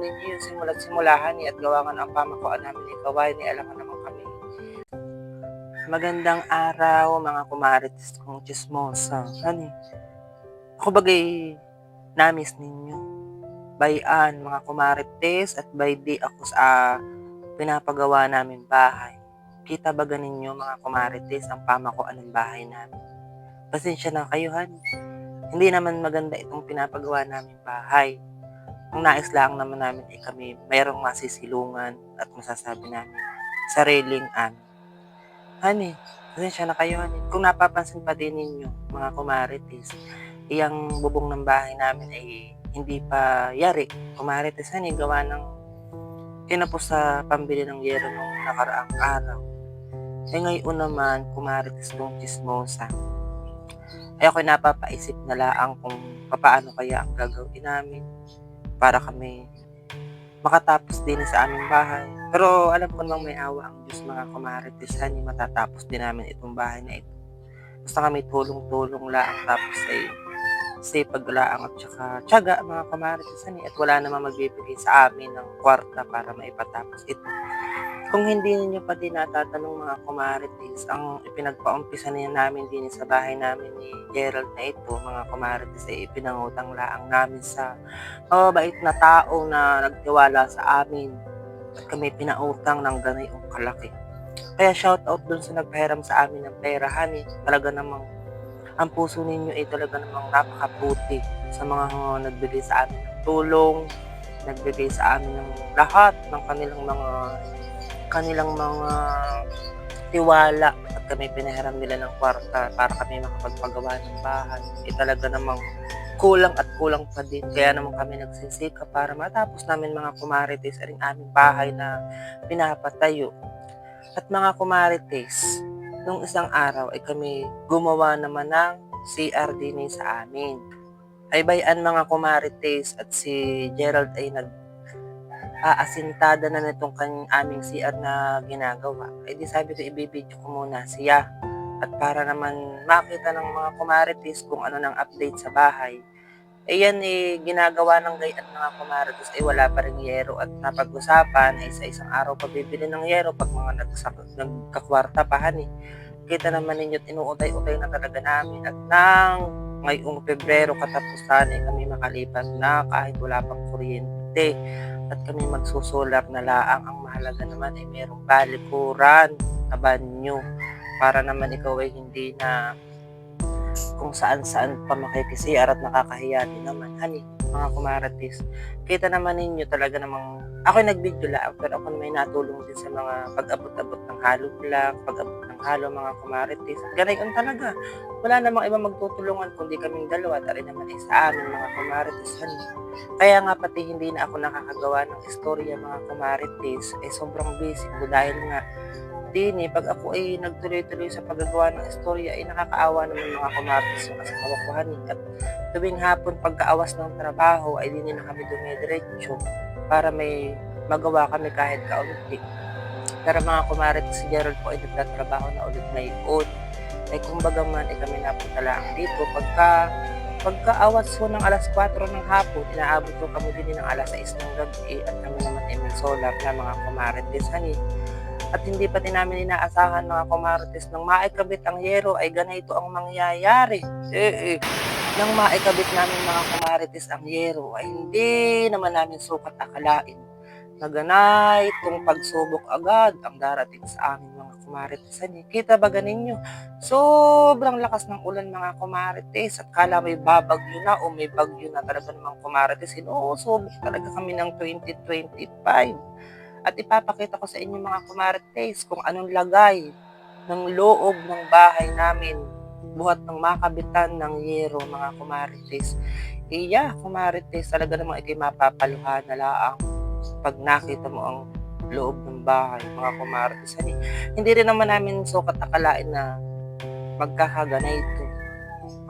naman ninyo yun simula't simulahan ni at gawangan ang pamakuan namin ni Kaway ni alam naman kami. Magandang araw mga kumarites kong chismosa. Hani, ako bagay namis ninyo. Bayan mga kumarites at by day ako sa pinapagawa namin bahay. Kita ba ninyo mga kumarites ang pamakuan ng bahay namin? Pasensya na kayo, han. Hindi naman maganda itong pinapagawa namin bahay. Ang nais lang naman namin ay kami mayroong masisilungan at masasabi namin sariling amin. Hani, pasensya na kayo, hani. Kung napapansin pa din ninyo, mga kumarites, iyang bubong ng bahay namin ay hindi pa yari. Kumarites, hani, gawa ng tinapos sa pambili ng yero nung nakaraang araw. Eh ngayon naman, kumarites kong chismosa. Ay ako'y napapaisip na laang kung paano kaya ang gagawin namin para kami makatapos din sa aming bahay. Pero alam ko namang may awa ang Diyos mga kumarites, hani matatapos din namin itong bahay na ito. Basta kami tulong-tulong laang tapos ay sipag laang at saka tiyaga mga kumarites, hani at wala namang magbibigay sa amin ng kwarta para maipatapos ito. Kung hindi ninyo pa din natatanong mga kumarites, ang ipinagpaumpisa niya namin din sa bahay namin ni Gerald na ito, mga kumarites, ay ipinangutang laang namin sa mababait na tao na nagtiwala sa amin at kami pinautang ng ganayong kalaki. Kaya shout out dun sa nagpahiram sa amin ng pera, honey. Talaga namang ang puso ninyo ay talaga namang napakabuti sa mga nagbigay sa amin ng tulong, nagbigay sa amin ng lahat ng kanilang mga kanilang mga tiwala at kami pinahiram nila ng kwarta para kami makapagpagawa ng bahay. Eh talaga namang kulang at kulang pa din. Kaya naman kami nagsisika para matapos namin mga kumarites ang aming bahay na pinapatayo. At mga kumarites, nung isang araw ay kami gumawa naman ng CR din sa amin. Ay bayan mga kumarites at si Gerald ay nag aasintada na nitong kanyang aming CR na ginagawa. Ay di sabi ko ibibidyo ko muna siya. At para naman makita ng mga kumarites kung ano ng update sa bahay. Eh yan eh, ginagawa ng gayaan ng mga kumarites ay wala pa rin yero at napag-usapan ay sa isang araw pa bibili ng yero pag mga nagsak- nagkakwarta pa hani. Kita naman ninyo inuutay-utay na talaga namin at nang ngayong Pebrero katapusan ay kami makalipat na kahit wala pang kuryente at kami magsusolar na laang ang mahalaga naman ay merong balikuran na banyo para naman ikaw ay hindi na kung saan saan pa makikisiyar at nakakahiya din naman. Hani mga kumaratis kita naman ninyo talaga namang ako nagbidyo lang pero ako may natulong din sa mga pag-abot-abot ng halo lang pag-abot halo mga kumaritis ganayon talaga wala namang iba magtutulungan kundi kaming dalawa at rin naman ay sa amin mga kumaritis hani kaya nga pati hindi na ako nakakagawa ng istorya mga kumarites, eh sobrang busy ko dahil nga din eh, pag ako ay nagtuloy-tuloy sa paggagawa ng istorya ay nakakaawa naman mga kumarites yung kasama ko hani. At tuwing hapon pagkaawas ng trabaho ay hindi na kami dumidiretso para may magawa kami kahit kaunti. Pero mga kumarites si Gerald po ay nagtatrabaho na ulit ngayon. Ay kumbaga man ay kami napunta lang dito pagka pagkaawas ko ng alas 4 ng hapon, inaabot ko kami din ng alas 6 ng gabi at kami naman ay may solar na mga kumarites hani. At hindi pa din namin inaasahan mga kumarites nang maikabit ang yero ay ganito ang mangyayari. Eh, eh. Nang maikabit namin mga kumarites ang yero ay hindi naman namin sukat akalain na ganay itong pagsubok agad ang darating sa amin mga kumarites. Kita ba ganinyo? Sobrang lakas ng ulan mga kumarites at kala may babagyo na o may bagyo na talaga ng mga kumarites. Inuusubok talaga kami ng 2025. At ipapakita ko sa inyo mga kumarites kung anong lagay ng loob ng bahay namin buhat ng makabitan ng yero mga kumarites. Iya, kumarites, talaga namang ikay mapapaluhan na laang pag nakita mo ang loob ng bahay, mga kumarites. Hindi, rin naman namin sukat akalain na magkakaganito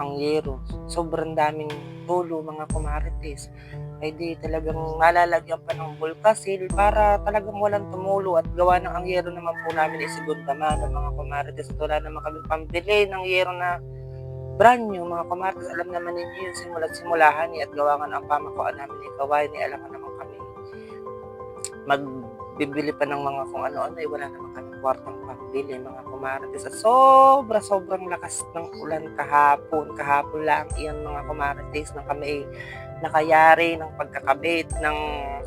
ang yero. Sobrang daming tulo mga kumarites. Ay di talagang malalagyan pa ng bulkasil para talagang walang tumulo at gawa ng ang yero naman po namin ay segunda mga kumarites. At wala naman kami pambili ng yero na brand new mga kumarites. Alam naman ninyo yun simula't simulahan ni at gawa nga ng pamakuan namin ni Kaway ni alam naman magbibili pa ng mga kung ano-ano, eh, wala naman kaming kwartang pambili mga kumarites at sobra sobrang lakas ng ulan kahapon. Kahapon lang iyon mga kumarites nang kami nakayari ng pagkakabit ng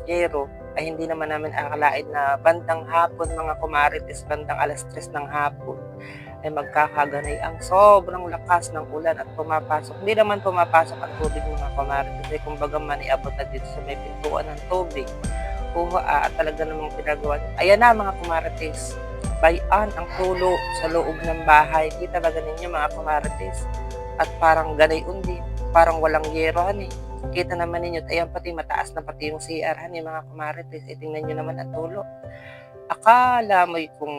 yero ay hindi naman namin akalain na bandang hapon mga kumarites, bandang alas 3 ng hapon ay magkakaganay ang sobrang lakas ng ulan at pumapasok. Hindi naman pumapasok ang tubig mga kumarites, eh, kumbaga maniabot na dito sa may pintuan ng tubig. Kuha ah, at talaga namang pinagawa. Ayan na mga kumarites, bayan ang tulo sa loob ng bahay. Kita ba ganin niyo mga kumarites? At parang ganay undi, parang walang yero eh. Kita naman ninyo, ayan pati mataas na pati yung CR eh, mga kumarites. E, tingnan nyo naman ang tulo. Akala mo kung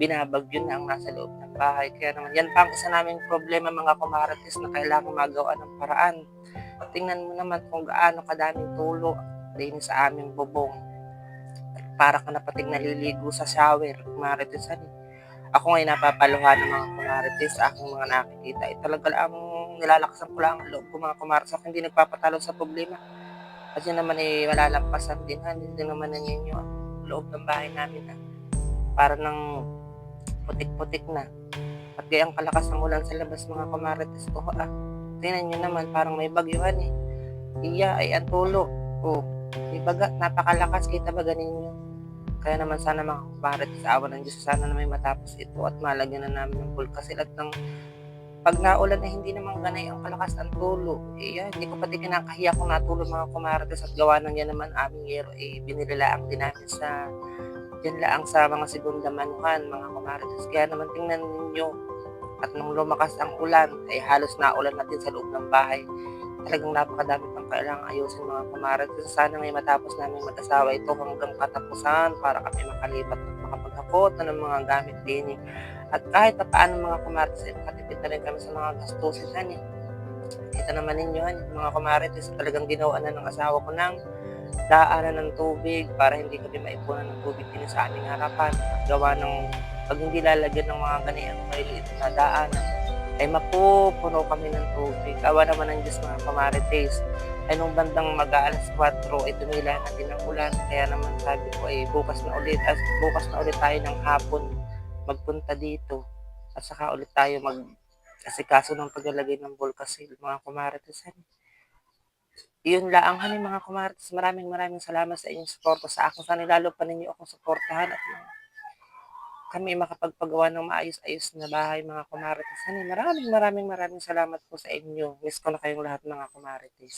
binabagyo na ang nasa loob ng bahay. Kaya naman, yan pa ang isa naming problema mga kumarites na kailangan magawa ng paraan. Tingnan mo naman kung gaano kadaming tulo din sa aming bubong. Para ka na pating naliligo sa shower, kumarites han. eh. Ako ngayon napapaluhan ng mga kumarites sa aking mga nakikita. Eh, talaga lang nilalakasan ko lang ang loob ko mga kumarites. Ako hindi nagpapatalo sa problema. Kasi naman eh, malalampasan din ha. Hindi naman na ninyo ang loob ng bahay namin na para ng putik-putik na. At gayang kalakas ng ulan sa labas mga kumarites ko ah. Tingnan nyo naman, parang may bagyuhan eh. Iya ay ang tulo. Oh, di baga, napakalakas kita ba ganin nyo? Kaya naman sana mga kumarites sa awa ng Diyos, sana na may matapos ito at malagyan na namin ng bulkasil at ng pag naulan na hindi naman ganay ang kalakas ng tulo. Eh, yan, hindi ko pati kinakahiya kung natulog mga kumarites at gawa ng yan naman aming yero. Eh, binililaang din namin sa yan laang sa mga segunda manuhan, mga kumarites. Kaya naman tingnan ninyo at nung lumakas ang ulan, ay halos naulan natin sa loob ng bahay. Talagang napakadami pang kailangang ayusin mga kumarites. Sana may matapos namin mag-asawa ito hanggang katapusan para kami makalipat at makapaghakot na ng mga gamit din. At kahit pa paano mga kumarites, ay makatipid na rin kami sa mga gastusin han eh. Kita naman ninyo han, mga kumarites, talagang ginawa na ng asawa ko ng daanan ng tubig para hindi kami maipunan ng tubig din sa aming harapan. At gawa ng pag hindi lalagyan ng mga ganyan maliliit na daanan, ay mapupuno kami ng tubig. Awa naman ng Diyos mga kumarites. Ay nung bandang mag-aalas 4 ay tumila na din ang ulan. Kaya naman sabi ko ay bukas na ulit, as bukas na ulit tayo ng hapon magpunta dito. At saka ulit tayo mag asikaso ng paglalagay ng bulkasil, mga kumarites. han. Iyon lang han mga kumarites. Maraming maraming salamat sa inyong suporta sa akin. Sana lalo pa ninyo akong suportahan at kami makapagpagawa ng maayos-ayos na bahay mga kumarites. Hani, maraming maraming maraming salamat po sa inyo. Miss ko na kayong lahat mga kumarites.